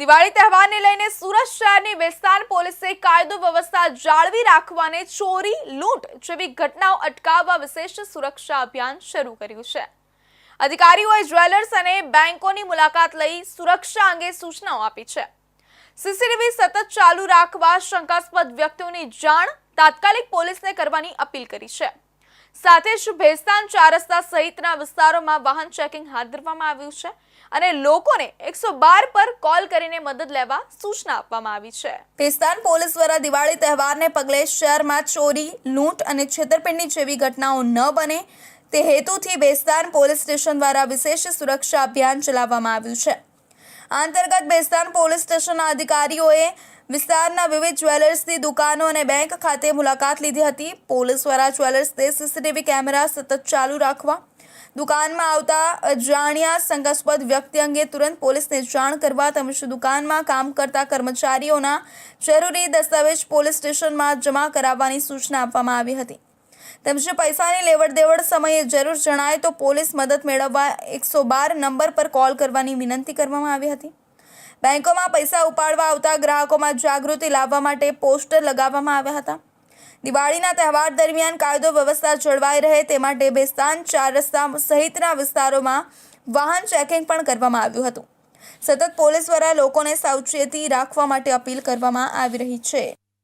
દિવાળી તહેવારને લઈને સુરત શહેરની વિસ્તાર પોલીસે કાયદો વ્યવસ્થા જાળવી રાખવાને ચોરી, લૂંટ જેવી ઘટનાઓ અટકાવવા વિશેષ સુરક્ષા અભિયાન શરૂ કર્યું છે. અધિકારીઓએ જ્વેલર્સ અને બેંકોની મુલાકાત લઈ સુરક્ષા અંગે સૂચનાઓ આપી છે. સીસીટીવી સતત ચાલુ રાખવા શંકાસ્પદ વ્યક્તિઓની જાણ તાત્કાલિક પોલીસને કરવાની અપીલ કરી છે. સાથે જ ભેસ્તાન ચાર રસ્તા સહિતના વિસ્તારોમાં વાહન ચેકિંગ હાથ ધરવામાં આવ્યું છે અને લોકોને એકસો બાર પર કોલ કરીને મદદ લેવા સૂચના આપવામાં આવી છે. ભેસ્તાન પોલીસ દ્વારા દિવાળી તહેવારને પગલે શહેરમાં ચોરી, લૂંટ અને છેતરપિંડી જેવી ઘટનાઓ ન બને તે હેતુથી ભેસ્તાન પોલીસ સ્ટેશન દ્વારા વિશેષ સુરક્ષા અભિયાન ચલાવવામાં આવ્યું છે. આ અંતર્ગત બેસ્તાન પોલીસ સ્ટેશનના અધિકારીઓએ વિસ્તારના વિવિધ જ્વેલર્સની દુકાનો અને બેંક ખાતે મુલાકાત લીધી હતી. પોલીસ દ્વારા જ્વેલર્સને સીસીટીવી કેમેરા સતત ચાલુ રાખવા, દુકાનમાં આવતા અજાણ્યા શંકાસ્પદ વ્યક્તિ અંગે તુરંત પોલીસને જાણ કરવા તેમજ દુકાનમાં કામ કરતા કર્મચારીઓના જરૂરી દસ્તાવેજ પોલીસ સ્ટેશનમાં જમા કરાવવાની સૂચના આપવામાં આવી હતી. તેમજ પૈસાની લેવડ દેવડ સમયે જરૂર જણાય તો પોલીસ મદદ મેળવવા એકસો બાર નંબર પર કોલ કરવાની વિનંતી કરવામાં આવી હતી. બેંકોમાં પૈસા ઉપાડવા આવતા ગ્રાહકોમાં જાગૃતિ લાવવા માટે પોસ્ટર લગાવવામાં આવ્યા હતા. દિવાળીના તહેવાર દરમિયાન કાયદો વ્યવસ્થા જળવાઈ રહે તે માટે બેસ્તાન ચાર રસ્તા સહિતના વિસ્તારોમાં વાહન ચેકિંગ પણ કરવામાં આવ્યું હતું. સતત પોલીસ દ્વારા લોકોને સાવચેતી રાખવા માટે અપીલ કરવામાં આવી રહી છે.